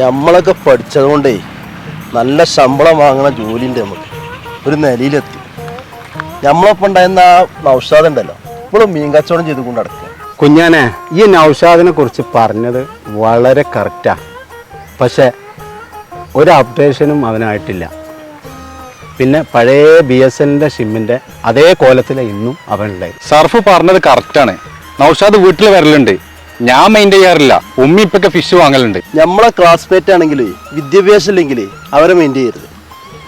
നമ്മളൊക്കെ പഠിച്ചതുകൊണ്ടേ നല്ല ശമ്പളം വാങ്ങണ ജോലിയുണ്ട് നമുക്ക് ഒരു നിലയിലെത്തി. നമ്മളൊപ്പം ഉണ്ടായിരുന്ന ആ നൗഷാദ് ഉണ്ടല്ലോ. ഇപ്പോഴും മീൻ കച്ചവടം ചെയ്തുകൊണ്ട് നടക്കുക. കുഞ്ഞാനെ ഈ നൗഷാദിനെ കുറിച്ച് പറഞ്ഞത് വളരെ കറക്റ്റാ പക്ഷെ ഒരു അപ്ഡേഷനും അവനായിട്ടില്ല. പിന്നെ പഴയ ബി എസ് എല്ലിന്റെ ഷിമ്മിന്റെ അതേ കോലത്തിലെ ഇന്നും അവനുണ്ടായി സർഫ് പറഞ്ഞത് കറക്റ്റാണ് നൗഷാദ് വീട്ടിൽ വരലുണ്ട്. ഞാൻ മൈൻഡ് ചെയ്യാറില്ല. ഉമ്മി ഇപ്പൊക്കെ ഫിഷ് വാങ്ങലുണ്ട്. നമ്മളെ ക്ലാസ്മേറ്റ് ആണെങ്കിൽ വിദ്യാഭ്യാസം ഇല്ലെങ്കിൽ അവരെ മൈൻഡ് ചെയ്യരുത്.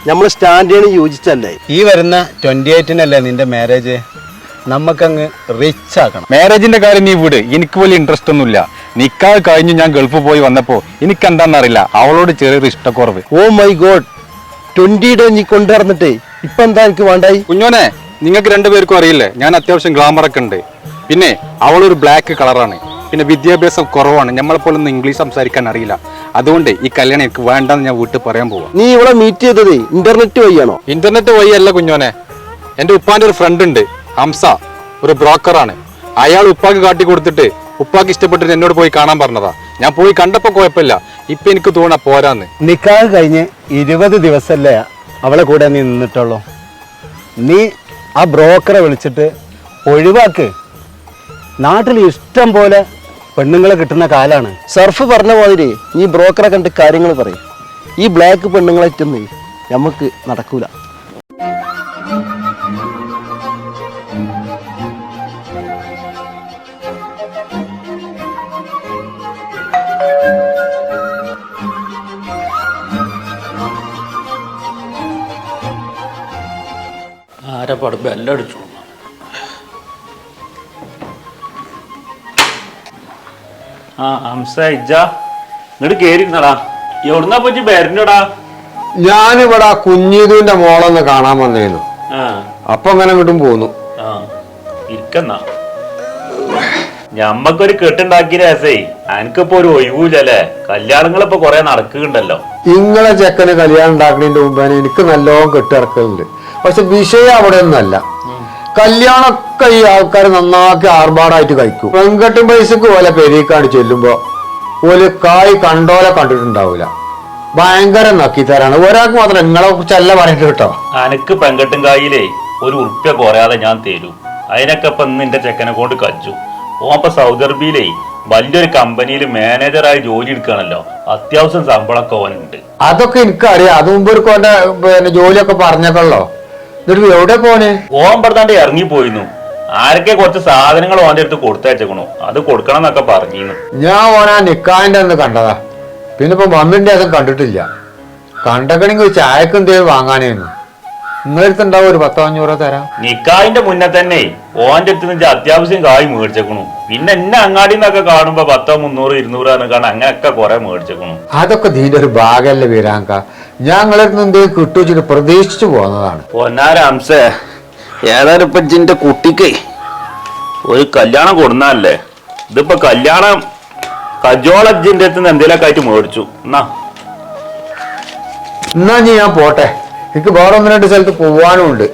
നമ്മൾ സ്റ്റാൻഡേർഡിന് യോജിച്ചല്ലേ? ഈ വരുന്ന ട്വന്റി എയ്റ്റിനല്ലേ നിന്റെ മാരേജ് നമുക്കങ്ങ് റിച്ച് ആക്കണം. മാരേജിന്റെ കാര്യം നീ വിട്. എനിക്ക് വലിയ ഇൻട്രസ്റ്റ് ഒന്നുമില്ല. നിക്കാ കഴിഞ്ഞ് ഞാൻ ഗൾഫ് പോയി വന്നപ്പോ എനിക്ക് എന്താണെന്നറിയില്ല അവളോട് ചെറിയൊരു ഇഷ്ടക്കുറവ്. Oh my god twenty day നീ കൊണ്ടുവന്നിട്ടേ ഇപ്പൊ എന്താ എനിക്ക് വേണ്ടായി? കുഞ്ഞോനെ നിങ്ങൾക്ക് രണ്ടുപേർക്കും അറിയില്ലേ? ഞാൻ അത്യാവശ്യം ഗ്ലാമറൊക്കെ ഉണ്ട്. പിന്നെ അവളൊരു ബ്ലാക്ക് കളറാണ് പിന്നെ വിദ്യാഭ്യാസം കുറവാണ്. നമ്മളെപ്പോലൊന്നും ഇംഗ്ലീഷ് സംസാരിക്കാൻ അറിയില്ല. അതുകൊണ്ട് ഈ കല്യാണം എനിക്ക് വേണ്ടെന്ന് ഞാൻ വീട്ടിൽ പറയാൻ പോവാം. നീ ഇവിടെ മീറ്റ് ചെയ്തത് ഇന്റർനെറ്റ് വഴിയാണോ? ഇന്റർനെറ്റ് വഴിയല്ല കുഞ്ഞോനെ. എന്റെ ഉപ്പാന്റെ ഒരു ഫ്രണ്ട് ഉണ്ട്. ഹംസ. ഒരു ബ്രോക്കറാണ് അയാൾ ഉപ്പാക്ക് കാട്ടി കൊടുത്തിട്ട് ഉപ്പാക്ക് ഇഷ്ടപ്പെട്ടിട്ട് എന്നോട് പോയി കാണാൻ പറഞ്ഞതാ. ഞാൻ പോയി കണ്ടപ്പോ കുഴപ്പമില്ല. ഇപ്പൊ എനിക്ക് തോന്നാ പോരാന്ന്. നിക്കാഹ് കഴിഞ്ഞ് ഇരുപത് ദിവസമല്ലേ അവളെ കൂടെ നീ നിന്നിട്ടുള്ളൂ. നീ ആ ബ്രോക്കറെ വിളിച്ചിട്ട് ഒഴിവാക്ക്. നാട്ടിൽ ഇഷ്ടം പോലെ പെണ്ണുങ്ങളെ കിട്ടുന്ന കാലാണ്. സർഫ് പറഞ്ഞ മാതിരി ഈ ബ്രോക്കറെ കണ്ട് കാര്യങ്ങൾ പറയും. ഈ ബ്ലാക്ക് പെണ്ണുങ്ങളെ എത്തുന്നേ നമുക്ക് നടക്കൂല. ആരെ എല്ലാം ബെല്ലടിച്ചു. ആ ഹംസ ഇജ്ജ. ഇങ്ങോട്ട് കേറിയിരുന്നടാ. എവിടുന്നാ പോയി ബെരണ്ടടാ ഞാനിവിടെ കുഞ്ഞിതുവിന്റെ മോളൊന്ന് കാണാൻ വന്നേനു. ആ. അപ്പൊ അങ്ങനെ വിട്ടും പോന്നു. ഇരിക്കന്ന. ഞമ്മക്കൊരു കെട്ടുണ്ടാക്കിയ രസേ. അനക്കിപ്പോ ഒരു ഒഴിവൂലല്ലേ? കല്യാണങ്ങളിപ്പോ കൊറേ നടക്കുന്നുണ്ടല്ലോ. ഇങ്ങളെ ചെക്കന് കല്യാണം ഉണ്ടാക്കുന്നതിന്റെ മുമ്പേ എനിക്ക് നല്ലോണം കെട്ടിറക്കുന്നുണ്ട് പക്ഷെ വിഷയം അവിടെ ഒന്നല്ല കല്യാണമൊക്കെ ഈ ആൾക്കാർ നന്നാക്കി ആർഭാടായിട്ട് കഴിക്കും. വെങ്കട്ടും പൈസക്ക് പോലെ പെരീക്കാണ്ട് ചെല്ലുമ്പോ ഒരു കായ് കണ്ടോലെ കണ്ടിട്ടുണ്ടാവൂല. ഭയങ്കര നക്കിത്തരാണ്. ഒരാൾക്ക് മാത്രം നിങ്ങളെ കുറിച്ചല്ല പറയുന്നത് കേട്ടോ. അനക്ക് പെങ്കട്ടും കായിലേ ഒരു ഉറുപ്പ്യ കുറയാതെ ഞാൻ തരൂ. അതിനൊക്കെ ഇപ്പൊ ഇന്ന് എന്റെ ചെക്കനെ കൊണ്ട് കച്ചു ഓപ്പ സൗദി അറേബ്യയിലേ വലിയൊരു കമ്പനിയിൽ മാനേജറായി ജോലി എടുക്കുകയാണല്ലോ. അത്യാവശ്യം ശമ്പളമൊക്കെ ഓനുണ്ട്. അതൊക്കെ എനിക്കറിയാം. അത് മുമ്പ് ഒരു കോന്റെ പിന്നെ ജോലിയൊക്കെ പറഞ്ഞേക്കല്ലോ എന്നിട്ട് എവിടെ പോനെ ഓൻ ഇറങ്ങി പോയിരുന്നു ആരൊക്കെ കുറച്ച് സാധനങ്ങൾ ഓന്റെ അടുത്ത് കൊടുത്തയച്ചേക്കണു. അത് കൊടുക്കണം എന്നൊക്കെ പറഞ്ഞിരുന്നു. ഞാൻ ഓനാ നിക്കാന്റെ അന്ന് കണ്ടതാ. പിന്നെ ഇപ്പൊ മമ്മിന്റെ അതും കണ്ടിട്ടില്ല. കണ്ടക്കണെങ്കിൽ ചായക്ക് എന്തേലും വാങ്ങാനേന്നു. നിങ്ങളടുത്ത് ഉണ്ടാവും ഒരു പത്തോ അഞ്ഞൂറോ തരാം. നിക്കാഹിന്റെ മുന്നേ തന്നെ ഓന്റെ അടുത്ത് നിന്ന് അത്യാവശ്യം കായ് മേടിച്ചേക്കണു. പിന്നെ എന്നെ അങ്ങാടി നിന്നൊക്കെ കാണുമ്പോ പത്തോ മുന്നൂറ് ഇരുന്നൂറ് കാണാൻ അങ്ങനെയൊക്കെ കുറെ മേടിച്ചേക്കണു. അതൊക്കെ ഇതിന്റെ ഒരു ഭാഗമല്ലേ വീരാങ്ക. ഞാൻ നിന്ന് എന്തേലും കിട്ടുവെച്ചിട്ട് പ്രതീക്ഷിച്ചു പോന്നതാണ് പൊന്നാര അംസേ ഏതായാലും ഇപ്പൊ ജിന്റെ കുട്ടിക്ക് ഒരു കല്യാണം കൊടുന്നല്ലേ ഇതിപ്പോ കല്യാണം കജോളജിന്റെ അടുത്ത് നിന്ന് എന്തെങ്കിലുമൊക്കെ ആയിട്ട് മേടിച്ചു. എന്നാ. എന്നാ ഇനി ഞാൻ പോട്ടെ. എനിക്ക് വേറെ ഒന്ന് രണ്ട് സ്ഥലത്ത് പോവാനും ഉണ്ട്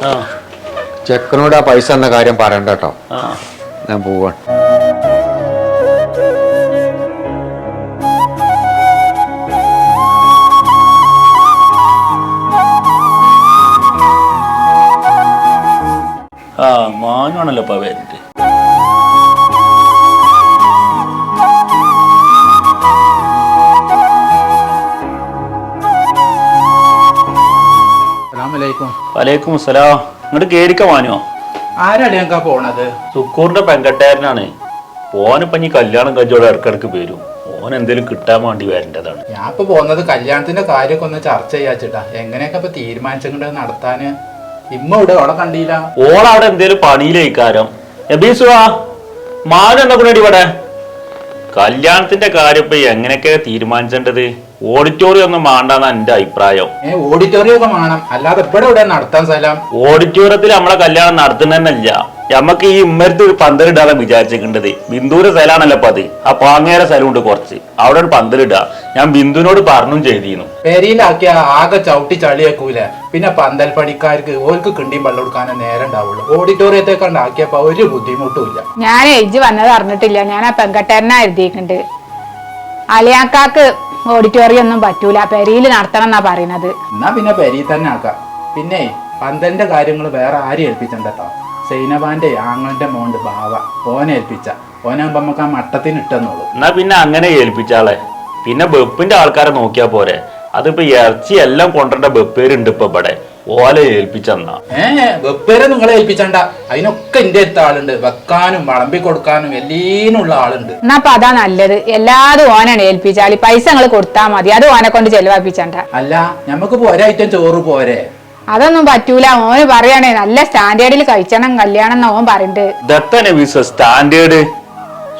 ചെക്കനോട് ആ പൈസ എന്ന കാര്യം പറയണ്ട കേട്ടോ. ഞാൻ പോവാൻ മാനാണല്ലോ ഇപ്പൊ വരുന്നത്. വലൈക്കും അസ്സലാം. ഇങ്ങോട്ട് കേരിക്ക ആരാണ് ഞങ്ങൾക്കാ പോണത്? സുക്കൂറിന്റെ പെങ്കട്ടാരനാണ്. ഓനിപ്പോ ഇനി കല്യാണം കഴിച്ചോടെ ഇടക്കിടക്ക് വരും. ഓൻ എന്തേലും കിട്ടാൻ വേണ്ടി വരേണ്ടതാണ്. ഞാൻ ഇപ്പൊ പോകുന്നത് കല്യാണത്തിന്റെ കാര്യമൊക്കെ ഒന്ന് ചർച്ച ചെയ്യാച്ചിട്ടാ. എങ്ങനെയൊക്കെ ഇപ്പൊ തീരുമാനിച്ചിട്ട് നടത്താന്? ഇമ്മ ഇവിടെ ഓളെ കണ്ടില്ല. ഓളവിടെ എന്തേലും പണിയിലേക്കാരം. എബീസുവാ മാനം എന്താ കൂടെ ഇവിടെ? കല്യാണത്തിന്റെ കാര്യം ഇപ്പൊ എങ്ങനെയൊക്കെ തീരുമാനിച്ചേണ്ടത്? ഓഡിറ്റോറിയം ഒന്നും വേണ്ടെന്ന എന്റെ അഭിപ്രായം. ഓഡിറ്റോറിയം ഒക്കെ വേണം. അല്ലാതെ ഇവിടെ ഇവിടെ നടത്താൻ സ്ഥലം. ഓഡിറ്റോറിയത്തിൽ നമ്മളെ കല്യാണം നടത്തുന്നതന്നല്ല നമുക്ക് ഈ ഇമ്മരത്ത് ഒരു പന്തലിടാതെ വിചാരിച്ചിട്ടുണ്ടത് ബിന്ദുവിന്റെ സ്ഥലമാണല്ലോ അപ്പൊ അത്. ആ പാങ്ങേരെ സ്ഥലമുണ്ട് കുറച്ച്. അവിടെ ഒരു പന്തലിടുക ഞാൻ ബിന്ദുവിനോട് പറഞ്ഞും ചെയ്തിരുന്നു. പെരിയിലാക്കിയ ആകെ ചവിട്ടി ചളിയാക്കൂല. പിന്നെ പന്തൽ പണിക്കാർക്ക് ഓർക്ക് കിണ്ടിയും വെള്ളം കൊടുക്കാനേ നേരം ഉണ്ടാവുള്ളൂ. ഓഡിറ്റോറിയത്തെ കണ്ടാക്കിയപ്പോ ഒരു ബുദ്ധിമുട്ടും ഇല്ല. ഞാൻ എജ്ജ് വന്നത് അറിഞ്ഞിട്ടില്ല. ഞാൻ ആ പെങ്കട്ടേരനാ എഴുതിയിട്ടുണ്ട് അലിയാക്കാക്ക് ഓഡിറ്റോറിയം ഒന്നും പറ്റൂല. പെരിയിൽ നടത്തണം എന്നാ പറയുന്നത്. എന്നാ പിന്നെ പെരി തന്നെ ആക്കാം. പിന്നെ പന്തലിന്റെ കാര്യങ്ങൾ വേറെ ആരും ഏൽപ്പിച്ചിട്ടുണ്ടോ സൈനവാന്റെ ആങ്ങളുടെ മോണ്ട് ബാവ. ഓനെ ഏൽപ്പിച്ച. ഓനാകുമ്പോ നമുക്ക് ആ മട്ടത്തിന് ഇട്ടെന്നുള്ളൂ എന്നാ പിന്നെ അങ്ങനെ ഏൽപ്പിച്ചാളെ. പിന്നെ വെപ്പിന്റെ ആൾക്കാരെ നോക്കിയാ പോരെ. അതിപ്പോ ഇറച്ചി എല്ലാം കൊണ്ടുവരേണ്ട ബെപ്പേരുണ്ട് ഇപ്പൊ ഇവിടെ. ഓലെ ഏൽപ്പിച്ചെന്നാ. ഏ വെപ്പേരെ നിങ്ങളെ ഏൽപ്പിച്ചണ്ട. അതിനൊക്കെ എന്റെ അടുത്ത ആളുണ്ട്. വെക്കാനും വളമ്പി കൊടുക്കാനും എല്ലീനുള്ള ആളുണ്ട്. എന്നാ അപ്പൊ അതാ നല്ലത്. എല്ലാതും ഓനാണ് ഏൽപ്പിച്ചാൽ പൈസ നിങ്ങൾ കൊടുത്താൽ മതി. അത് ഓനെ കൊണ്ട് ചെലവാപ്പിച്ചണ്ട അല്ല ഞമ്മക്ക് പോരായിട്ടും ചോറ് പോരെ. അതൊന്നും പറ്റൂല. ഓന് പറയണേ നല്ല സ്റ്റാൻഡേർഡിൽ കഴിച്ചണം കല്യാണം എന്ന് ഓൻ ദത്തനെ വിസ സ്റ്റാൻഡേർഡ്.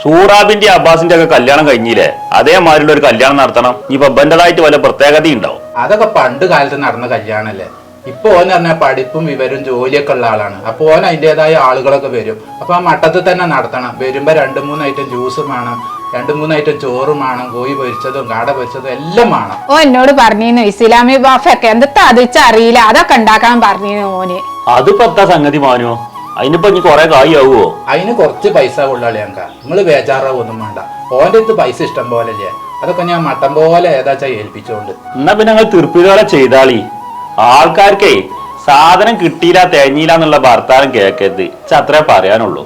സൂറാബിന്റെ അബ്ബാസിന്റെ ഒക്കെ കല്യാണം കഴിഞ്ഞില്ലേ? അതേമാതിരിയുള്ള ഒരു കല്യാണം നടത്തണം. ഈ ബബ്ബന്റെതായിട്ട് വല്ല പ്രത്യേകതയുണ്ടാവും അതൊക്കെ പണ്ട് കാലത്ത് നടന്ന കല്യാണല്ലേ? ഇപ്പൊ ഓൻ പറഞ്ഞാൽ പഠിപ്പും വിവരവും ജോലിയൊക്കെ ഉള്ള ആളാണ്. അപ്പൊ ഓൻ അതിന്റെതായ ആളുകളൊക്കെ വരും. അപ്പൊ ആ മട്ടത്തിൽ തന്നെ നടത്തണം. വരുമ്പോ രണ്ട് മൂന്ന് ഐറ്റം ജ്യൂസും വേണം. രണ്ട് മൂന്ന് ഐറ്റം ചോറും വേണം. കോഴി പൊരിച്ചതും കാട പൊരിച്ചതും എല്ലാം വേണം. ഓ എന്നോട് പറഞ്ഞിരുന്നു ഇസ്ലാമി ബാഫൊക്കെ എന്താ അതിച്ച അറിയില്ല. അതൊക്കെ ഉണ്ടാക്കാൻ പറഞ്ഞിരുന്നു ഓന്. അതിപ്പോ എന്താ സംഗതി മാനോ? അതിനിപ്പോ ഇനി കൊറേ കായി ആവുമോ അതിന് കുറച്ച് പൈസ കൊള്ളാളിയാങ്ക നിങ്ങൾ ബേജാറാവൊന്നും വേണ്ട. ഓന്റെ അടുത്ത് പൈസ ഇഷ്ടം പോലെ അതൊക്കെ ഞാൻ മട്ടം പോലെ ഏതാച്ചാ ഏൽപ്പിച്ചോണ്ട്. എന്നാ പിന്നെ ഞങ്ങൾ തീർപ്പികളെ ചെയ്താളി. ആൾക്കാർക്കേ സാധനം കിട്ടിയില്ല തേങ്ങിയില്ല എന്നുള്ള ഭർത്താനം കേൾക്കരുത് അത്രേ പറയാനുള്ളൂ.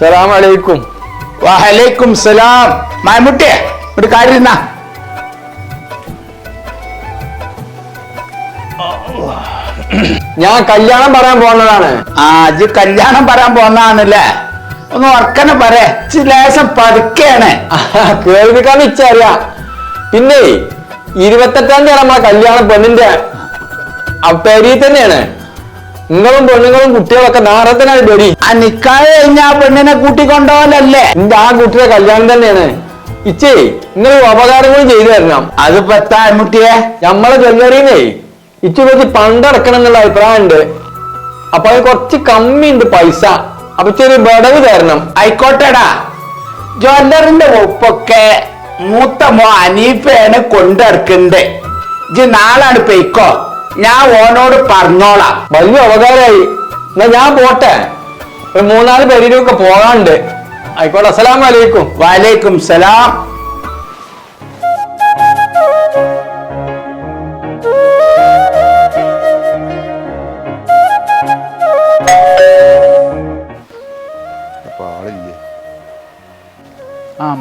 സലാം വലൈക്കും വലൈക്കും സലാം. മായമുട്ടിയെ ഒരു കാര്യം ഞാൻ കല്യാണം പറയാൻ പോകുന്നതാണ്. ആ അജി കല്യാണം പറയാൻ പോകുന്നതാണല്ലേ? ഒന്ന് ഉറക്കനെ പറയേ. ലേശം പതുക്കെയാണ്. കേൾവിക്കാൻ ഇച്ചറിയാ. പിന്നെ ഇരുപത്തെട്ടാം തീയതി നമ്മളെ കല്യാണം പെണ്ണിന്റെ പെരി തന്നെയാണ്. നിങ്ങളും പെണ്ണുങ്ങളും കുട്ടികളൊക്കെ നാറത്തിനാണ് പെരി ആ നിക്കാതെ കഴിഞ്ഞ ആ പെണ്ണിനെ കൂട്ടിക്കൊണ്ടോലല്ലേ എന്റെ ആ കുട്ടിയുടെ കല്യാണം തന്നെയാണ്. ഇച്ചേ നിങ്ങൾ ഉപകാരങ്ങൾ ചെയ്തു തരണം. അത് എത്താ മുട്ടിയെ നമ്മളെ ജ്വല്ലറിന്നേ ഇച്ചു കുറച്ച് പണ്ടടക്കണം എന്നുള്ള അഭിപ്രായം ഉണ്ട് അപ്പൊ അതിന് കുറച്ച് കമ്മി ഉണ്ട് പൈസ. അപ്പൊ ചെറിയ വിടവ് തരണം. ആയിക്കോട്ടെടാ. ജ്വല്ലറിന്റെ ഒപ്പൊക്കെ മൂത്ത മോ അനീഫയാണ് കൊണ്ടിറക്കുന്നത് ഇജ് നാളാണ് പെയ്ക്കോ. ഞാൻ ഓനോട് പറഞ്ഞോളാം. വലിയ ഉപകാരമായി. എന്നാ ഞാൻ പോട്ടെ. ഒരു മൂന്നാൽ പേരിലൊക്കെ പോകാണ്ട് ആയിക്കോട്ടെ. അസ്സലാമു അലൈക്കും. വലൈക്കും സലാം.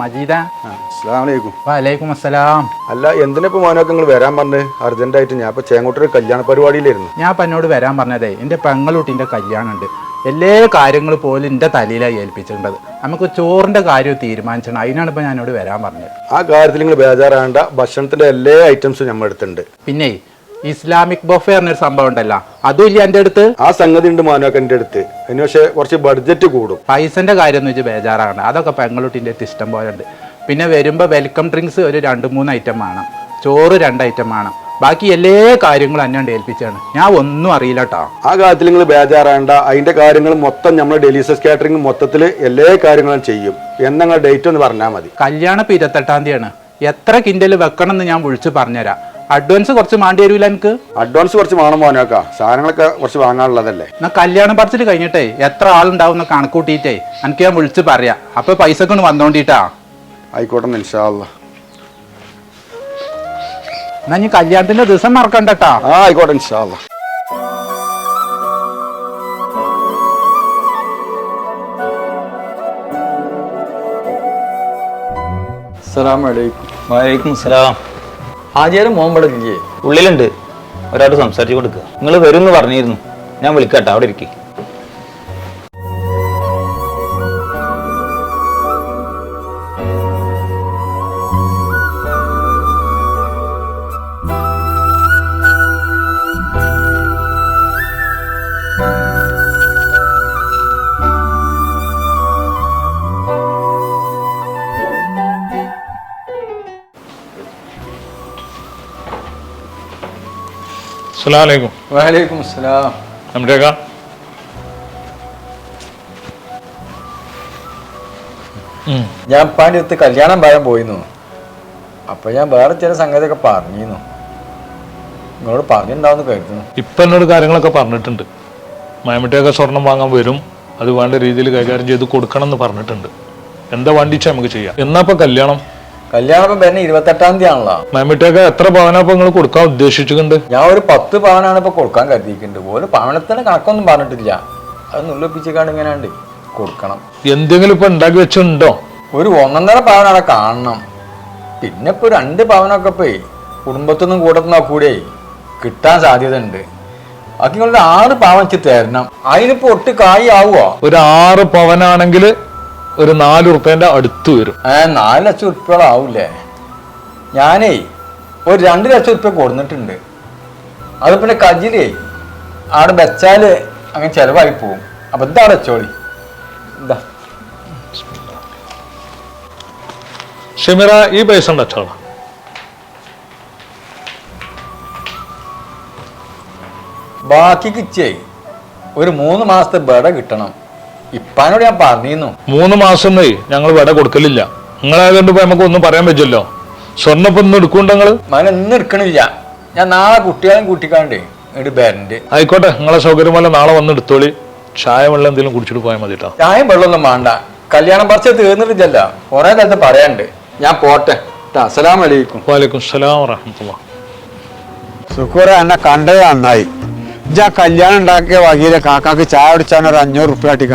മജീദ അസ്സലാമലൈക്കും വലൈക്കും അസ്സലാം. അല്ല എന്തിനിപ്പോ മോനൊക്കെ നിങ്ങൾ വരാൻ അർജന്റ് അർജന്റായിട്ട് ഞാൻ ഇപ്പൊ ചേങ്ങോട്ടൊരു കല്യാണ പരിപാടിയിലായിരുന്നു. ഞാൻ ഇപ്പം എന്നോട് വരാൻ പറഞ്ഞതേ എന്റെ പെങ്ങളൂട്ടിന്റെ കല്യാണം ഉണ്ട് എല്ലാ കാര്യങ്ങളും പോലും എന്റെ തലയിലാണ് ഏൽപ്പിച്ചിട്ടുണ്ടത് നമുക്ക് ചോറിന്റെ കാര്യം തീരുമാനിച്ചാണ്. അതിനാണ് ഇപ്പൊ ഞാനോട് വരാൻ പറഞ്ഞത്. ആ കാര്യത്തിൽ നിങ്ങൾ ബേജാറാണ്ട ഭക്ഷണത്തിന്റെ എല്ലാ ഐറ്റംസും നമ്മൾ എടുത്തിട്ടുണ്ട് പിന്നെ ഇസ്ലാമിക് ബൊഫെ പറഞ്ഞൊരു സംഭവം ഉണ്ടല്ലോ. അതും ഇല്ല എന്റെ അടുത്ത്? ആ സംഗതി ഉണ്ട് മോനൊക്കെ എന്റെ അടുത്ത്. അതിന് പക്ഷേ കുറച്ച് ബഡ്ജറ്റ് കൂടും. പൈസന്റെ കാര്യം എന്ന് വെച്ച് ബേജാറാണ് അതൊക്കെ പെങ്ങളൂട്ടിന്റെ അടുത്ത് ഇഷ്ടം പോലെ ഉണ്ട്. പിന്നെ വരുമ്പോൾ വെൽക്കം ഡ്രിങ്ക്സ് ഒരു രണ്ട് മൂന്ന് ഐറ്റം വേണം. ചോറ് രണ്ട് ഐറ്റം വേണം. ബാക്കി എല്ലാ കാര്യങ്ങളും അന്നാണ്ട് ഏൽപ്പിച്ചാണ്. ഞാൻ ഒന്നും അറിയില്ല കേട്ടോ ആ കാര്യത്തിൽ നിങ്ങൾ ബേജാറാണ്ട അതിന്റെ കാര്യങ്ങൾ മൊത്തം നമ്മൾ ഡെലീസസ് കാറ്ററിംഗ് മൊത്തത്തിൽ എല്ലാ കാര്യങ്ങളും ചെയ്യും. എന്നങ്ങൾ ഡേറ്റ് ഒന്ന് പറഞ്ഞാൽ മതി. കല്യാണം ഇപ്പം ഇരുപത്തെട്ടാം തീയതിയാണ്. എത്ര കിൻഡൽ വെക്കണം എന്ന് ഞാൻ വിളിച്ചു പറഞ്ഞുതരാം. അഡ്വാൻസ് കുറച്ച് മാണ്ടി തരൂല എനിക്ക് അഡ്വാൻസ് കുറച്ച് വേണം മോനോക്ക സാധനങ്ങളൊക്കെ കുറച്ച് വാങ്ങാനുള്ളതല്ലേ? എന്നാ കല്യാണം പറച്ചിട്ട് കഴിഞ്ഞിട്ടേ എത്ര ആളുണ്ടാവും കണക്കൂട്ടിയിട്ടേ. എനിക്ക് ഞാൻ വിളിച്ച് പറയാം. അപ്പൊ പൈസ കൊണ്ട് വന്നോണ്ടിട്ടാ. ആയിക്കോട്ടെ ഇൻഷാല്ല എന്നാ ഞാൻ കല്യാണത്തിന്റെ ദിവസം മറക്കണ്ടട്ടാ. ആ ആയിക്കോട്ടെ അലൈക്കും. വലൈക്കും സലാം. ആചാരം മോമ്പടെ ഇല്ലേ? ഉള്ളിലുണ്ട്. ഒരാൾ സംസാരിച്ചു കൊടുക്കുക നിങ്ങൾ വരും എന്ന് പറഞ്ഞിരുന്നു. ഞാൻ വിളിക്കട്ടെ. അവിടെ ഇരിക്കും. അസ്സലാമലൈക്കും വലൈക്കും അസ്സലാം. നമ്മുടെയൊക്കെ ഞാൻ പാന്റെ അടുത്ത് കല്യാണം പറയാൻ പോയിരുന്നു. അപ്പൊ ഞാൻ വേറെ ചില സംഗതിയൊക്കെ പറഞ്ഞിരുന്നു. നിങ്ങളോട് പറഞ്ഞിട്ടുണ്ടാവുന്ന കരുതുന്നു. ഇപ്പൊ എന്നോട് കാര്യങ്ങളൊക്കെ പറഞ്ഞിട്ടുണ്ട്. മയമിട്ടിയൊക്കെ സ്വർണം വാങ്ങാൻ വരും. അത് വേണ്ട രീതിയിൽ കൈകാര്യം ചെയ്ത് കൊടുക്കണം എന്ന് പറഞ്ഞിട്ടുണ്ട്. എന്താ വണ്ടിച്ചാൽ നമുക്ക് ചെയ്യാം? എന്നാ ഇപ്പൊ കല്യാണം? കല്യാണം ഇപ്പം ഇരുപത്തെട്ടാം തീയതി ആണല്ലോ മമ്മിട്ടൊക്കെ എത്ര പവനാ ഇപ്പൊ നിങ്ങൾ കൊടുക്കാൻ ഉദ്ദേശിച്ചിട്ടുണ്ട് ഞാൻ ഒരു പത്ത് പവനാണ് ഇപ്പൊ കൊടുക്കാൻ കരുതിയിട്ടുണ്ട്. ഒരു പവനത്തിന് കണക്കൊന്നും പറഞ്ഞിട്ടില്ല. അത് നുള്ളിപ്പിച്ചിക്കാണ്ട് ഇങ്ങനെ ഉണ്ട് കൊടുക്കണം. എന്തെങ്കിലും ഇപ്പൊ ഉണ്ടാക്കി വെച്ചിട്ടുണ്ടോ? ഒരു ഒന്നൊന്നര പവനാണ് കാണണം. പിന്നെ ഇപ്പൊ രണ്ട് പവനൊക്കെ പോയി കുടുംബത്തൊന്നും കൂട്ടത്തിനോ കൂടെ കിട്ടാൻ സാധ്യത ഉണ്ട് അത് നിങ്ങളുടെ ആറ് പവൻ വെച്ച് തരണം അതിനിപ്പോ ഒട്ട് കായി ആവുമോ ഒരു ആറ് പവനാണെങ്കിൽ ഒരു നാല് ഉറുപ്പ്യന്റെ അടുത്ത് വരും. ഏ നാല് ലക്ഷം ഉറുപ്പികളാവൂലേ ഞാനേ ഒരു രണ്ട് ലക്ഷം ഉറുപ്പ്യ കൊടുത്തിട്ടുണ്ട് അത് പിന്നെ കജിലേ അവിടെ വെച്ചാൽ അങ്ങനെ ചെലവായി പോവും. അപ്പൊ എന്താ വെച്ചോളി. എന്താ ഷെമിറ ഈ പൈസ ഉണ്ട് അച്ചോളാം ബാക്കി കിച്ചേ ഒരു മൂന്ന് മാസത്തെ ബട കിട്ടണം. ഇപ്പാനോട് ഞാൻ പറഞ്ഞിരുന്നു. മൂന്ന് മാസം ഞങ്ങൾ വില കൊടുക്കലില്ല. നിങ്ങളായതുകൊണ്ട് ഇപ്പൊ നമുക്ക് ഒന്നും പറയാൻ പറ്റില്ലോ സ്വർണപ്പൊന്നും ഇപ്പൊ ഒന്നും എടുക്കുന്നുണ്ട് നിങ്ങൾ? മകൻ ഇന്ന് എടുക്കണില്ല. ഞാൻ നാളെ കുട്ടികളെയും കൂട്ടിക്കാണ്ടേ ഇങ്ങോട്ട് ആയിക്കോട്ടെ നിങ്ങളെ സൗകര്യം പോലെ നാളെ വന്ന് എടുത്തോളി. ചായ വെള്ളം എന്തെങ്കിലും കുടിച്ചിട്ട് പോയാൽ മതി കേട്ടോ ചായം വെള്ളമൊന്നും വേണ്ട. കല്യാണം പറിച്ച് തീർന്നിട്ടില്ല കുറെ നേരത്തെ പറയാണ്ട് ഞാൻ പോട്ടെ. അസലാം വലൈക്കും വാലേക്കും സലാം വറഹമത്തുള്ള സുക്കൂറ എന്നെ കണ്ടത് നന്നായി. ഇജ്ജാ കല്യാണം ഉണ്ടാക്കിയ വകയിലെ കാക്കാക്ക് ചായ കുടിച്ചാൻ ഒരു അഞ്ഞൂറ് റുപ്യ അട്ടിക്ക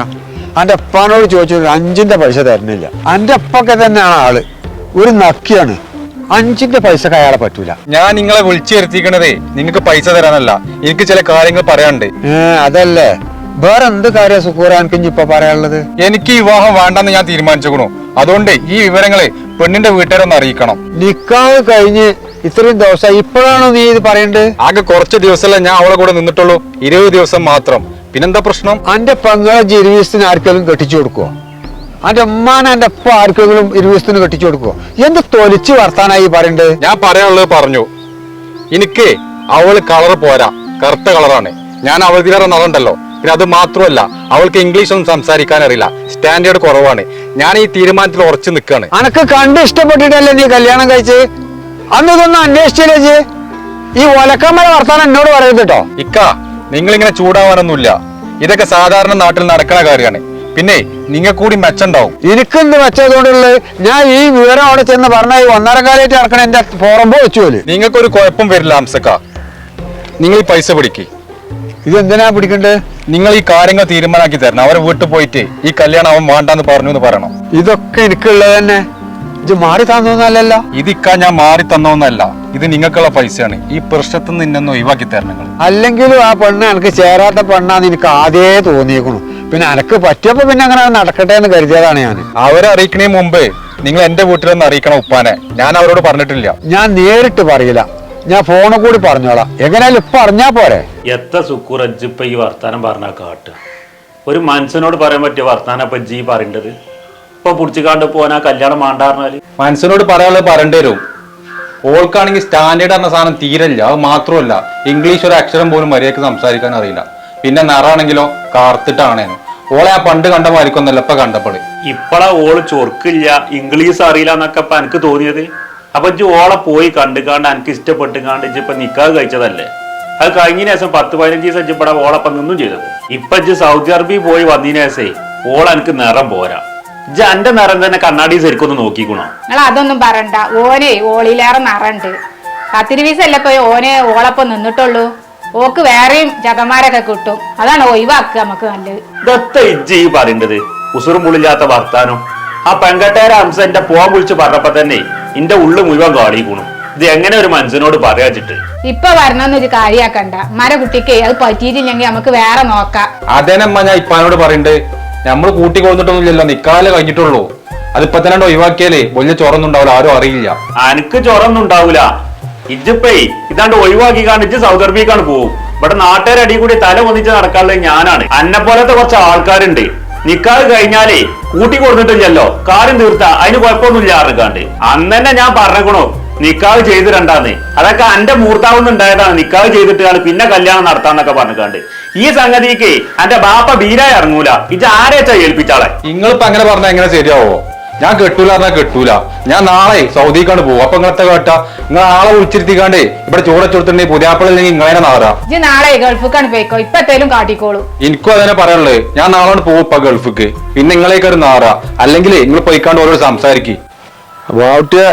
അന്റെ അപ്പാനോട് ചോദിച്ചു ഒരു അഞ്ചിന്റെ പൈസ തരുന്നില്ല അന്റെ അപ്പൊക്കെ തന്നെയാണ് ആൾ. ഒരു നക്കിയാണ്. അഞ്ചിന്റെ പൈസ അയാളെ പറ്റൂല. ഞാൻ നിങ്ങളെ വിളിച്ചു വരുത്തിക്കണതേ നിങ്ങൾക്ക് പൈസ തരാനല്ല. എനിക്ക് ചില കാര്യങ്ങൾ പറയാനുണ്ട്. അതല്ലേ. വേറെ എന്ത് കാര്യ സുക്കൂറ എനിക്ക് ഇനി ഇപ്പൊ പറയാനുള്ളത്? എനിക്ക് വിവാഹം വേണ്ടെന്ന് ഞാൻ തീരുമാനിച്ചേക്കണു. അതുകൊണ്ട് ഈ വിവരങ്ങളെ പെണ്ണിന്റെ വീട്ടുകാരൊന്ന് അറിയിക്കണം. നിക്കാവ് കഴിഞ്ഞ് ഇത്രയും ദിവസം ഇപ്പോഴാണോ നീ ഇത് പറയണ്ടത്? ആകെ കുറച്ച് ദിവസമല്ലേ ഞാൻ അവളെ കൂടെ നിന്നിട്ടുള്ളൂ. ഇരുപത് ദിവസം മാത്രം. പിന്നെന്താ പ്രശ്നം? അന്റെ പെങ്ങളെ ഇരുവീസത്തിന് ആർക്കെങ്കിലും കെട്ടിച്ചു കൊടുക്കുവോ? അന്റെ ഉമ്മാനെ എന്റെ അപ്പ ആർക്കെങ്കിലും ഇരുവീസത്തിന് കെട്ടിച്ചു കൊടുക്കുവോ? എന്ത് തൊലിച്ച് വർത്താനായി പറയണ്ടത് ഞാൻ പറയാനുള്ളത് പറഞ്ഞു. എനിക്ക് അവൾ കളർ പോരാ. കറുത്ത കളറാണ് ഞാൻ അവൾക്കിലേറെ നടണ്ടല്ലോ. പിന്നെ അത് മാത്രമല്ല അവൾക്ക് ഇംഗ്ലീഷ് ഒന്നും സംസാരിക്കാൻ അറിയില്ല സ്റ്റാൻഡേർഡ് കുറവാണ്. ഞാൻ ഈ തീരുമാനത്തിൽ ഉറച്ചു നിൽക്കുകയാണ് അനക്ക് കണ്ട് ഇഷ്ടപ്പെട്ടിട്ടല്ലേ നീ കല്യാണം കഴിച്ച് അന്ന് ഇതൊന്നും അന്വേഷിച്ചില്ലേ ജി ഈ ഒലക്കമ്മ വർത്താനം എന്നോട് പറയരുത് കേട്ടോ ഇക്ക നിങ്ങളിങ്ങനെ ചൂടാവാനൊന്നുമില്ല. ഇതൊക്കെ സാധാരണ നാട്ടിൽ നടക്കണ കാര്യമാണ്. പിന്നെ നിങ്ങൾ കൂടി മെച്ചുണ്ടാവും. എനിക്കെന്ത് മെച്ചതുകൊണ്ടുള്ളത്? ഞാൻ ഈ വിവരം അവിടെ ചെന്ന് പറഞ്ഞ ഈ ഒന്നര കാലമായിട്ട് നടക്കണ എന്റെ ഫോറമ്പോ വെച്ചുപോലെ നിങ്ങൾക്കൊരു കുഴപ്പം വരില്ല ഹംസക്ക നിങ്ങൾ ഈ പൈസ പിടിക്ക്. ഇതെന്തിനാ പിടിക്കണ്ടേ? നിങ്ങൾ ഈ കാര്യങ്ങൾ തീരുമാനാക്കി തരണം. അവരെ വീട്ടിൽ പോയിട്ട് ഈ കല്യാണം അവൻ വേണ്ടാന്ന് പറഞ്ഞു എന്ന് പറയണം. ഇതൊക്കെ എനിക്കുള്ളത് തന്നെ. ഇത് മാറി ഇത് ഇതിക്ക ഞാൻ മാറി തന്നോന്നല്ല. ഇത് നിങ്ങൾക്കുള്ള പൈസയാണ്. ഈ പ്രശ്നത്തിൽ നിന്നൊന്ന് ഒഴിവാക്കി തരണം നിങ്ങൾ. അല്ലെങ്കിലും ആ പെണ്ണ് എനിക്ക് ചേരാത്ത പെണ്ണാന്ന് എനിക്ക് ആദ്യേ തോന്നിയേക്കണു. പിന്നെ എനക്ക് പറ്റിയപ്പോ പിന്നെ അങ്ങനെ നടക്കട്ടെ എന്ന് കരുതിയതാണ് ഞാൻ അവരെ അറിയിക്കണേ മുമ്പ് നിങ്ങൾ എന്റെ വീട്ടിലൊന്ന് അറിയിക്കണം ഉപ്പാനെ. ഞാൻ അവരോട് പറഞ്ഞിട്ടില്ല. ഞാൻ നേരിട്ട് പറയില്ല. ഞാൻ ഫോണിൽ കൂടി പറഞ്ഞോളാം. എങ്ങനെയാലും ഇപ്പൊ അറിഞ്ഞാ പോരെ? എത്ര സുക്കൂർ ഇപ്പൊ ഈ വർത്താനം പറഞ്ഞ കാട്ട് ഒരു മനുഷ്യനോട് പറയാൻ പറ്റിയ വർത്താനം ഇപ്പൊ ജി പറയേണ്ടത്? ഇപ്പൊ പുടിച്ചുകാണ്ട് ആ കല്യാണം മാണ്ടാറിനാല് മനസ്സിനോട് പറയാനുള്ളത് പറയേണ്ടി വരും. ഓൾക്കാണെങ്കിൽ സ്റ്റാൻഡേർഡ് എന്ന സാധനം തീരല്ല. അത് മാത്രമല്ല ഇംഗ്ലീഷ് ഒരു അക്ഷരം പോലും മര്യാദയ്ക്ക് സംസാരിക്കാൻ അറിയില്ല. പിന്നെ നിറാണെങ്കിലോ കാർത്തിട്ടാണേനും ഓളെ ആ പണ്ട് കണ്ട മാരിക്കൊന്നല്ല ഇപ്പൊ കണ്ടപ്പോൾ ഇപ്പളാ ഓൾ ചൊർക്കില്ല ഇംഗ്ലീഷ് അറിയില്ല എന്നൊക്കെ ഇപ്പൊ എനിക്ക് തോന്നിയത്? അപ്പൊ ഇജ്ജ് ഓളെ പോയി കണ്ടുകാണ്ട് എനിക്ക് ഇഷ്ടപ്പെട്ട് കാണ്ട് ഇജ്ജ് ഇപ്പൊ നിക്കാഹ് കഴിച്ചതല്ലേ? അത് കഴിഞ്ഞ ശേഷം പത്ത് പതിനഞ്ച് ദിവസം ഇജ്ജ് ഇവിടെ ഓളപ്പം നിന്നും ചെയ്തത്. ഇപ്പൊ ഇജ്ജ് സൗദി അറേബ്യ പോയി വന്നതിന് ഓള എനിക്ക് നിറം പോരാ. എന്റെ നിറം തന്നെ കണ്ണാടി ശരിക്കൊന്ന് നോക്കിക്കണോ? നിങ്ങൾ അതൊന്നും പറയണ്ട. ഓനെ ഓളിലേറെ നിറണ്ട്. പത്തിരുവീസല്ലേ പോയി ഓനെ ഓളപ്പം നിന്നിട്ടുള്ളൂ? ഓക്ക് വേറെയും ജഗന്മാരൊക്കെ കിട്ടും. അതാണ് ഒഴിവാക്കുക നമുക്ക് നല്ലത്. ഇതൊത്ത ഇജ്ജ് ഈ പറയേണ്ടത്. ഉസുറും പുള്ളില്ലാത്ത വർത്താനം. ആ പെങ്കട്ടേര അംശ എന്റെ പോവാൻ വിളിച്ച് പറഞ്ഞപ്പോ തന്നെ എന്റെ ഉള്ളു മുഴുവൻ കാളിക്കണു ഇത് എങ്ങനെ ഒരു മനുഷ്യനോട് പറയാച്ചിട്ട് ഇപ്പൊ വരണമെന്നൊരു കാര്യാക്കണ്ട മര കുട്ടിക്ക് അത് പറ്റിയിട്ടില്ലെങ്കിൽ നമുക്ക് വേറെ നോക്കാം. അതേനമ്മ ഞാൻ ഇപ്പാനോട് പറയണ്ട്. നമ്മൾ കൂട്ടി കൊണ്ടിട്ടൊന്നുമില്ലല്ലോ നിക്കാൽ കഴിഞ്ഞിട്ടുള്ളൂ. അതിപ്പോ തന്നെ ഒഴിവാക്കിയാലേ വലിയ ചൊറൊന്നും ഉണ്ടാവില്ല ആരും അറിയില്ല. അനക്ക് ചൊറൊന്നും ഉണ്ടാവൂല ഇജ്ജിപ്പേ ഇതാണ്ട് ഒഴിവാക്കി കാണിച്ച് ഇജ്ജ് സൗദി പോവും. ഇവിടെ നാട്ടുകാരടി കൂടി തല ഒന്നിച്ച് നടക്കാനുള്ളത് ഞാനാണ്. അന്നെ പോലത്തെ കുറച്ച് ആൾക്കാരുണ്ട്. നിക്കാഹ് കഴിഞ്ഞാലേ കൂട്ടി കൊടുത്തിട്ടില്ലല്ലോ കാര്യം തീർത്ത അതിന് കുഴപ്പമൊന്നുമില്ല ആർക്കാണ്ട് അന്ന് തന്നെ ഞാൻ പറഞ്ഞേക്കണോ നിക്കാവ് ചെയ്ത് രണ്ടാന്ന്. അതൊക്കെ അന്റെ മൂർത്താവുന്നുണ്ടായതാണ് നിക്കാവ് ചെയ്തിട്ടാണ് പിന്നെ കല്യാണം നടത്താന്നൊക്കെ പറഞ്ഞിക്കാണ്ട്. ഈ സംഗതിക്ക് അന്റെ ബാപ്പ ബീരായി ഇറങ്ങൂല. ഇത് ആരേച്ചാ ഏൽപ്പിച്ചാളെ? നിങ്ങളിപ്പോ അങ്ങനെ പറഞ്ഞാൽ എങ്ങനെ ശരിയാവോ? ഞാൻ കെട്ടൂല പറഞ്ഞാൽ കെട്ടൂല. ഞാൻ നാളെ സൗദിക്കാണ്ട് പോകും അപ്പൊ ഇങ്ങനത്തെ കേട്ടാ? നിങ്ങൾ ആളെ വിളിച്ചിരുത്തിക്കാണ്ട് ഇവിടെ ചോടെ കൊടുത്തിട്ടുണ്ടെങ്കിൽ പുതിയാപ്പിളില്ലെങ്കിൽ ഇങ്ങനെ നാറാ ഇജ്ജ് നാളെ ഗൾഫിക്കാണ് പോയിക്കോ. ഇപ്പൊ എത്തേലും കാട്ടിക്കോളൂ. എനിക്കും അതന്നെ പറയാനുള്ളത്. ഞാൻ നാളെ പോകും ഇപ്പൊ ഗൾഫിക്ക്. പിന്നെ നിങ്ങളേക്ക് ഒരു നാറ അല്ലെങ്കിൽ നിങ്ങൾ പോയിക്കാണ്ട് ഓരോ സംസാരിക്കും. ബാവുട്ടിയെ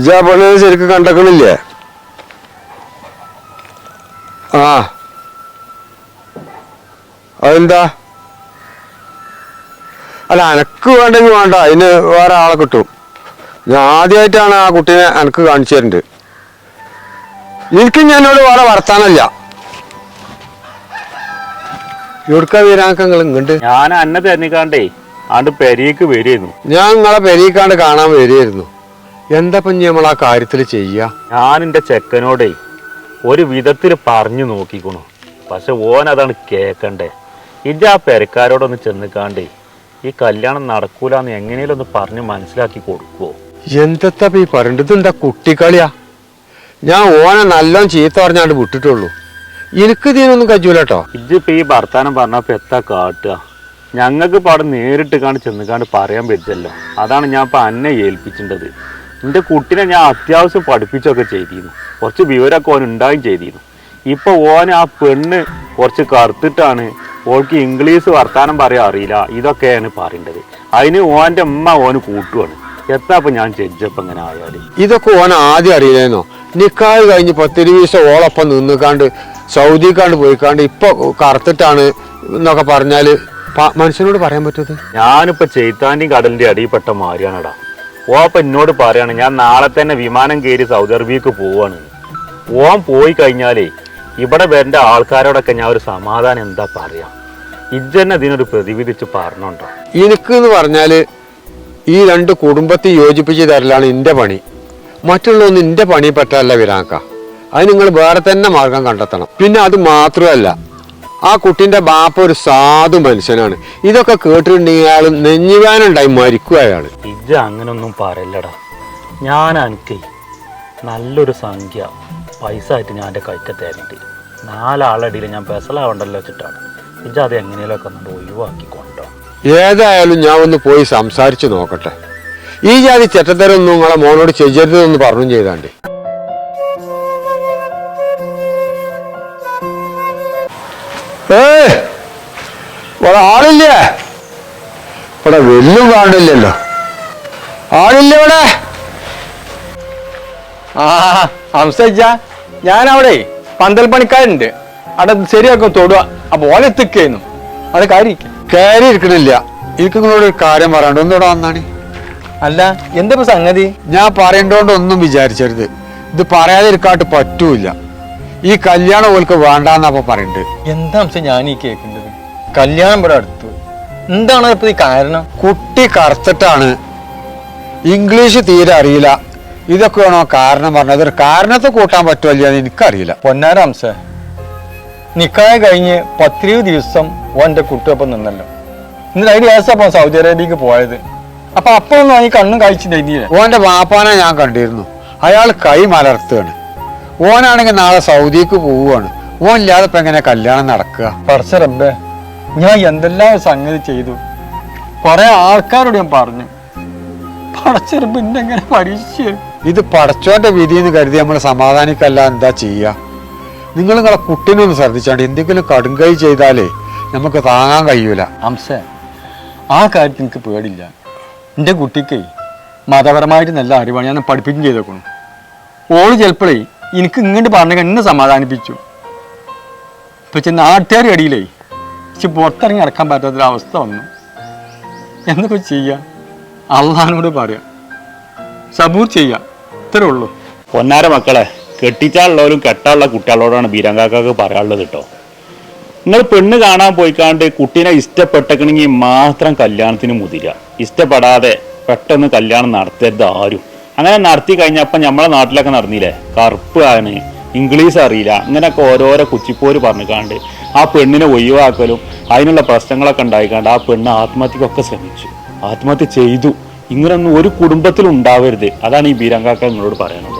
ഇജാ പെണ്ണിനെ ശരിക്കും കണ്ടക്കണില്ലേ? ആ. അതെന്താ? അല്ല എനക്ക് വേണ്ടെങ്കിൽ വേണ്ട. അതിന് വേറെ ആളെ കിട്ടും. ഞാൻ ആദ്യമായിട്ടാണ് ആ കുട്ടീനെ എനക്ക് കാണിച്ചു തരുന്നത് എനിക്ക് ഞാനോട് വേറെ വർത്താനല്ല. എവിടുക്കാ വീരാങ്കങ്ങൾ ഇങ്ങണ്ട് ഞാൻ അന്നെ തെരഞ്ഞിക്കാണ്ടേ ആണ്ട് പെരീക്ക് വരുന്നു ഞാൻ നിങ്ങളെ പെരീക്കാണ്ട് കാണാൻ വരികയായിരുന്നു എന്താ ഇപ്പൊ നമ്മൾ ആ കാര്യത്തിൽ ചെയ്യുക ഞാൻ എന്റെ ചെക്കനോടേ ഒരു വിധത്തിൽ പറഞ്ഞു നോക്കിക്കണു. പക്ഷെ ഓൻ അതാണ് കേക്കണ്ടേ. ഇജ്ജ് ആ പെരക്കാരോടൊന്ന് ചെന്നിക്കാണ്ട് ഈ കല്യാണം നടക്കൂലെന്ന് എങ്ങനെയും ഒന്ന് പറഞ്ഞ് മനസ്സിലാക്കി കൊടുക്കുവോ? എന്തത്താ ഈ എന്താ കുട്ടിക്കളിയാ? ഞാൻ ഓനെ നല്ലോണം ചീത്ത പറഞ്ഞാണ്ട് വിട്ടിട്ടുള്ളൂ. എനിക്ക് ഇതിനൊന്നും കജൂല കേട്ടോ ഇജ്ജിപ്പോ ഈ ഭർത്താനം പറഞ്ഞപ്പോ എത്താ കാട്ടുക. ഞങ്ങൾക്ക് അവിടെ നേരിട്ട് കാണ്ട് ചെന്നുകാണ്ട് പറയാൻ പറ്റില്ലല്ലോ. അതാണ് ഞാൻ ഇപ്പൊ അന്നെ ഏൽപ്പിച്ചിട്ടത് എന്റെ കുട്ടിനെ ഞാൻ അത്യാവശ്യം പഠിപ്പിച്ചൊക്കെ ചെയ്തിരുന്നു. കുറച്ച് വിവരമൊക്കെ ഓൻ ഉണ്ടായും ചെയ്തിരുന്നു. ഇപ്പൊ ഓൻ ആ പെണ്ണ് കുറച്ച് കറുത്തിട്ടാണ് ഓൾക്ക് ഇംഗ്ലീഷ് വർത്താനം പറയാൻ അറിയില്ല. ഇതൊക്കെയാണ് പറയേണ്ടത്. അതിന് ഓന്റെ ഉമ്മ ഓന് കൂട്ടുവാണ്. എത്താ ഇപ്പൊ ഞാൻ ചെജ്ജപ്പം ഇങ്ങനെ ആയാലും? ഇതൊക്കെ ഓൻ ആദ്യം അറിയില്ലേന്നോ നിക്കാഹ് കഴിഞ്ഞ് പത്തിരി വീസ ഓളൊപ്പം നിന്നുകാണ്ട് സൗദിക്കാണ്ട് പോയിക്കാണ്ട് ഇപ്പൊ കറുത്തിട്ടാണ് എന്നൊക്കെ പറഞ്ഞാൽ മനുഷ്യനോട് പറയാൻ പറ്റത്? ഞാനിപ്പോ ചെയ്ത്താന്റെയും കടലിന്റെ അടിയിൽപ്പെട്ട മാറിയാണടാ ഓപ്പ എന്നോട് പറയാണ് ഞാൻ നാളെ തന്നെ വിമാനം കയറി സൗദി അറേബ്യക്ക് പോവാണ്. ഓം പോയി കഴിഞ്ഞാലേ ഇവിടെ വരേണ്ട ആൾക്കാരോടൊക്കെ ഞാൻ ഒരു സമാധാനം എന്താ പറയാ? ഇജ്ജന്നെ ഇതിനൊരു പ്രതിവിധിച്ച് പറഞ്ഞോണ്ടോ? എനിക്ക് എന്ന് പറഞ്ഞാൽ ഈ രണ്ട് കുടുംബത്തെ യോജിപ്പിച്ച് തരലാണ് എന്റെ പണി. മറ്റുള്ളതൊന്നും എന്റെ പണി പറ്റല്ല വിരാക്ക അത് നിങ്ങൾ വേറെ തന്നെ മാർഗം കണ്ടെത്തണം. പിന്നെ അത് മാത്രമല്ല ആ കുട്ടിന്റെ ബാപ്പ ഒരു സാധു മനുഷ്യനാണ്. ഇതൊക്കെ കേട്ടിട്ടുണ്ടെങ്കിൽ അയാൾ നെഞ്ഞുവാനുണ്ടായി മരിക്കും അയാൾ ഇജ്ജ അങ്ങനൊന്നും പറയല്ലടാ. ഞാൻ എനിക്ക് നല്ലൊരു സംഖ്യ പൈസ ആയിട്ട് ഞാൻ എന്റെ കൈക്ക് നാലാളടിയിൽ ഞാൻ ബസലാവണ്ടല്ലോ വെച്ചിട്ടാണ്. ഇജ്ജ അത് എങ്ങനെയൊക്കെ ഒഴിവാക്കി കൊണ്ടോ ഏതായാലും ഞാൻ ഒന്ന് പോയി സംസാരിച്ചു നോക്കട്ടെ. ഈ ജാതി ചെറ്റത്തരൊന്നും നിങ്ങളെ മോനോട് ചെയ്യരുതെന്ന് പറഞ്ഞു ചെയ്താണ്ട്. ഏ ഇവിടെ ആളില്ലേ? ഇവിടെ വെല്ലും കാണില്ലല്ലോ ആളില്ലേ ഇവിടെ? ആ ഹംസജ്ജ ഞാൻ അവിടെ പന്തൽ പണിക്കാരുണ്ട് അവിടെ ശരിയാക്കും തൊടുക. അപ്പൊ ഓലെ എത്തിക്കുന്നു? അത് കാര്യം കയറി ഇരിക്കണില്ല നിങ്ങളോട് ഒരു കാര്യം പറയാണ്ട് ഒന്നുകൂടെ വന്നാണ് അല്ല എന്താ സംഗതി? ഞാൻ പറയണ്ടോണ്ട് ഒന്നും വിചാരിച്ചരുത്. ഇത് പറയാതെ ഇരിക്കാട്ട് പറ്റൂല ഈ കല്യാണം ഓൽക്ക് വേണ്ടാന്നപ്പൊ പറയണ്ട്. എന്താ അംശം ഞാൻ ഈ കേൾക്കുന്നത് കല്യാണം ഇവിടെ അടുത്തു. എന്താണ് ഇപ്പൊ ഈ കാരണം? കുട്ടി കറുത്തിട്ടാണ്. ഇംഗ്ലീഷ് തീരെ അറിയില്ല. ഇതൊക്കെയാണോ കാരണം പറഞ്ഞത്? ഒരു കാരണത്തെ കൂട്ടാൻ പറ്റുമല്ലോ എന്ന് എനിക്കറിയില്ല. പൊന്നാര നിക്കായ കഴിഞ്ഞ് പത്തിരുപത് ദിവസം ഓന്റെ കുട്ടിയൊപ്പം നിന്നല്ലോ. എന്നിട്ട് അതിന് ദിവസം സൗദി അറേബ്യക്ക് പോയത്. അപ്പൊ അപ്പൊന്നും ഈ കണ്ണും കഴിച്ചു കഴിഞ്ഞില്ലേ ഓന്റെ വാപ്പാനെ ഞാൻ കണ്ടിരുന്നു. അയാൾ കൈ മലർത്തുകയാണ്. ഓനാണെങ്കിൽ നാളെ സൗദിക്ക് പോവുകയാണ്. ഓൻ ഇല്ലാതെ ഇപ്പൊ എങ്ങനെ കല്യാണം നടക്കുക? പറച്ച റബ്ബേ ഞാൻ എന്തെല്ലാം സംഗതി ചെയ്തു. കുറെ ആൾക്കാരോട് ഞാൻ പറഞ്ഞു. പടച്ചെറുപ്പ് എന്നെ എങ്ങനെ പരീക്ഷിച്ചു? ഇത് പടച്ചോന്റെ വിധി എന്ന് കരുതി നമ്മൾ സമാധാനിക്കല്ല എന്താ ചെയ്യുക നിങ്ങൾ നിങ്ങളെ കുട്ടിനൊന്ന് ശ്രദ്ധിച്ചാണ്ട് എന്തെങ്കിലും കടുങ്കൈ ചെയ്താലേ നമുക്ക് താങ്ങാൻ കഴിയൂല. അംസ ആ കാര്യത്തിൽ എനിക്ക് പേടില്ല എന്റെ കുട്ടിക്ക് മതപരമായിട്ട് നല്ല അറിവാണ്. ഞാൻ പഠിപ്പിക്കും ചെയ്തേക്കണം. ഓൾ ചിലപ്പോഴേ എനിക്ക് ഇങ്ങോട്ട് പറഞ്ഞ എന്നെ സമാധാനിപ്പിച്ചു. പക്ഷെ നാട്ടുകാരുടെ ഇടയിലേ പക്ഷെ പുറത്തിറങ്ങി പറ്റാത്ത പറ്റാത്തൊരവസ്ഥ വന്നു. എന്തൊക്കെ ചെയ്യാം? അള്ളഹാനോട് പറയാം. സബൂർ ചെയ്യാം. ഇത്രേ ഉള്ളൂ. പൊന്നാര മക്കളെ കെട്ടിച്ചാളുള്ളവരും കെട്ടാനുള്ള കുട്ടികളോടാണ് ബീരങ്കാക്കാക്ക് പറയാനുള്ളത് കേട്ടോ. നിങ്ങൾ പെണ്ണ് കാണാൻ പോയിക്കാണ്ട് കുട്ടീനെ ഇഷ്ടപ്പെട്ടേക്കണമെങ്കിൽ മാത്രം കല്യാണത്തിന് മുതിര. ഇഷ്ടപ്പെടാതെ പെട്ടെന്ന് കല്യാണം നടത്തരുത് ആരും. അങ്ങനെ നടത്തി കഴിഞ്ഞപ്പോൾ നമ്മളെ നാട്ടിലൊക്കെ നടന്നില്ലേ? കറുപ്പ് ആണ് ഇംഗ്ലീഷ് അറിയില്ല അങ്ങനെയൊക്കെ ഓരോരോ കുച്ചിപ്പോര് പറഞ്ഞുകാണ്ട് ആ പെണ്ണിനെ ഒഴിവാക്കലും അതിനുള്ള പ്രശ്നങ്ങളൊക്കെ ഉണ്ടായിക്കാണ്ട് ആ പെണ്ണ് ആത്മഹത്യക്കൊക്കെ ശ്രമിച്ചു. ആത്മഹത്യ ചെയ്തു. ഇങ്ങനൊന്നും ഒരു കുടുംബത്തിൽ ഉണ്ടാവരുത്. അതാണ് ഈ ബീരങ്കാക്ക നിങ്ങളോട് പറയുന്നത്